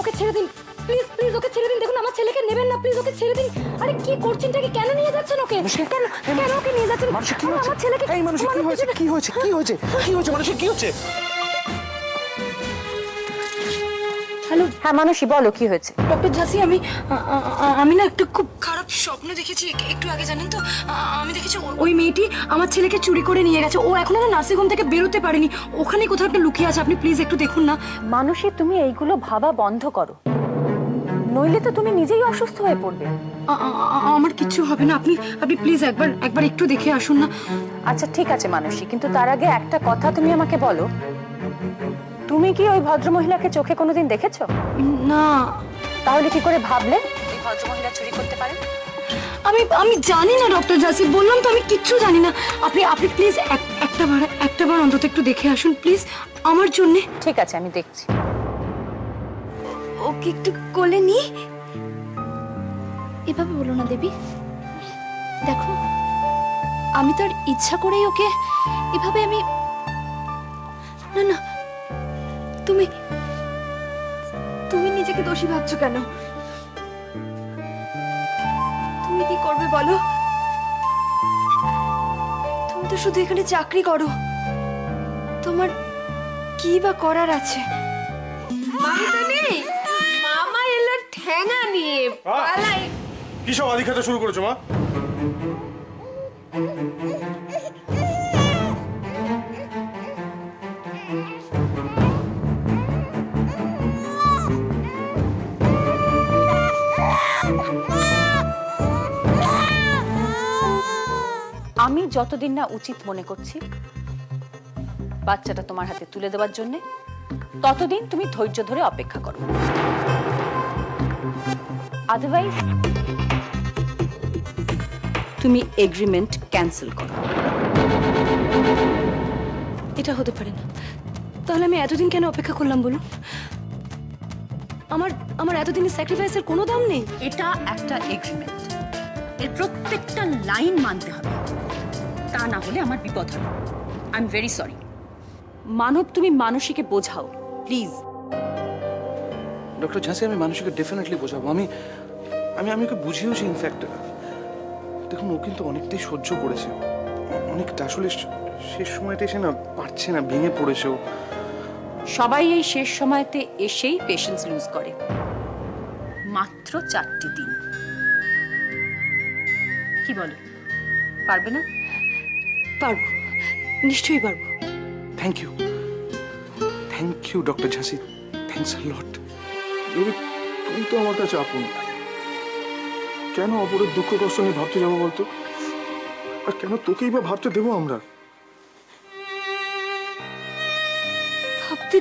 ওকে ছেড়ে দিন। Please please okay ছেড়ে দিন। দেখুন আমার ছেলেকে নেবেন না। প্লিজ ওকে ছেড়ে দিন। আরে কি করছেন টাকে কেন নিয়ে যাচ্ছেন ওকে? কেন কেন ওকে নিয়ে যাচ্ছেন? মানুষ কি আমার ছেলেকে এই মানুষ কি হয়েছে? কি হয়েছে? কি হয়েছে? কি হয়েছে? মানুষ কি হচ্ছে? হ্যালো। হ্যাঁ মানুষই বলো কি হয়েছে? ডক্টর ঝাসি আমি আমি না একটু খুব স্বপ্ন দেখেছি একটু আগে জানেন তো? আমি দেখেছি ওই- মেয়েটি আমার ছেলেকে চুরি করে নিয়ে গেছে। ও এখনও না নার্সিংহোম থেকে বেরোতে পারেনি। ওখানে কোথাও একটা লুকিয়ে আছে। আপনি প্লিজ একটু দেখুন না। মানসী তুমি এইগুলো ভাবা বন্ধ করো। নইলে তো তুমি নিজেই অসুস্থ হয়ে পড়বে। আমার কিচ্ছু হবে না। আপনি আপনি প্লিজ একবার একবার একটু দেখে আসুন না। আচ্ছা ঠিক আছে মানসী কিন্তু তার আগে একটা কথা তুমি আমাকে বলো। তুমি কি ওই ভদ্রমহিলাকে চোখে কোনোদিন দেখেছ? না। তাহলে কি করে ভাবলে? ভদ্রমহিলা চুরি করতে পারে আমি আমি জানি না ডক্টর জাসি বললাম তো আমি কিচ্ছু জানি না। আপনি আপনি প্লিজ একটা বার একটা বার অন্তত একটু দেখে আসুন প্লিজ আমার জন্যে। ঠিক আছে আমি দেখছি। ওকে একটু কোলে নি এভাবে বলো না দেবী। দেখো আমি তো আর ইচ্ছা করেই ওকে এভাবে আমি না না। তুমি তুমি নিজেকে দোষী ভাবছ কেন? করবে বলো? তুমি তো শুধু এখানে চাকরি করো। তোমার কি বা করার আছে? মামা এলো ঠ্যাঙা নিয়ে। পালাই। কি সব আদি খেতে শুরু করেছ মা? আমি যতদিন না উচিত মনে করছি বাচ্চাটা তোমার হাতে তুলে দেওয়ার জন্য ততদিন তুমি ধৈর্য ধরে অপেক্ষা করো। আদারওয়াইজ তুমি এগ্রিমেন্ট ক্যান্সেল করো। এটা হতে পারে না। তাহলে আমি এতদিন কেন অপেক্ষা করলাম বলুন? আমার আমার এতদিনের স্যাক্রিফাইসের কোনো দাম নেই? এটা একটা এগ্রিমেন্ট এর প্রত্যেকটা লাইন মানতে হবে। তা না হলে আমার বিপদ হবে। I am very sorry Manab তুমি মানসীকে বোঝাও প্লিজ ডক্টর ঝাঁসি আমি মানুষকে ডেফিনেটলি বোঝাবো। আমি আমি আমি ওকে বুঝিয়েওছি ইনফ্যাক্ট দেখুন ও কিন্তু অনেকটাই সহ্য করেছে। অনেকটা আসলে শেষ সময়টা এসে না পারছে না ভেঙে পড়েছে ও। সবাই এই শেষ সময়তে এসেই পেশেন্স লুজ করে। মাত্র চারটি দিন। কি বলো? পারবে না? পারব। নিশ্চয়ই পারব। Thank you thank you doctor ঝাঁসি thanks lot Rabi তুমি তো আমার কাছে আপন। কেন অপরের দুঃখ কষ্ট নিয়ে ভাবতে যাব বলতো? আর কেন তোকেই বা ভাবতে দেবো আমরা? ভাবতে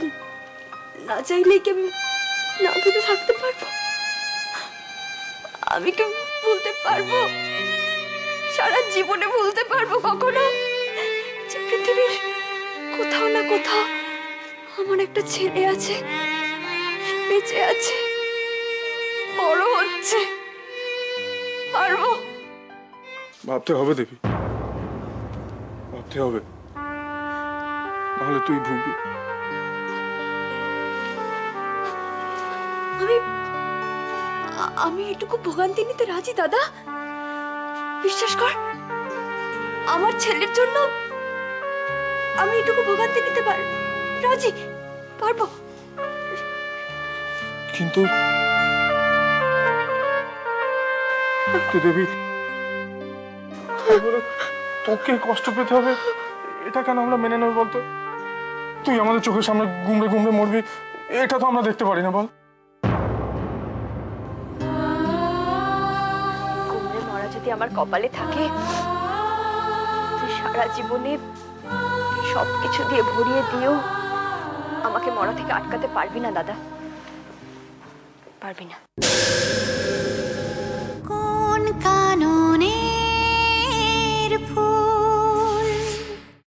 না চাইলেই কি আমি না ভেবে থাকতে পারব? আমি কি ভুলতে পারব? সারা জীবনে ভুলতে পারব কখনো। যে পৃথিবীর কোথাও না কোথাও আমার একটা ছেলে আছে বেঁচে আছে বড় হচ্ছে। পারব? ভাবতে হবে দেবী। ভাবতে হবে। নাহলে তুই ভুগবি। আমি আমি এটুকু ভোগান্তি নিতে রাজি দাদা? বিশ্বাস কর, আমার ছেলের জন্য আমি এটুকু ভোগান্তি নিতে পার, রাজি, পারব। কিন্তু দেবী তোকে কষ্ট পেতে হবে, এটা কেন আমরা মেনে নেব বলতো? তুই আমাদের চোখের সামনে গুমড়ে গুমড়ে মরবি, এটা তো আমরা দেখতে পারি না বল। যদি আমার কপালে থাকে তুই সারা জীবনে সব কিছু দিয়ে ভরিয়ে দিও আমাকে মরা থেকে আটকাতে পারবি না, দাদা। পারবি না।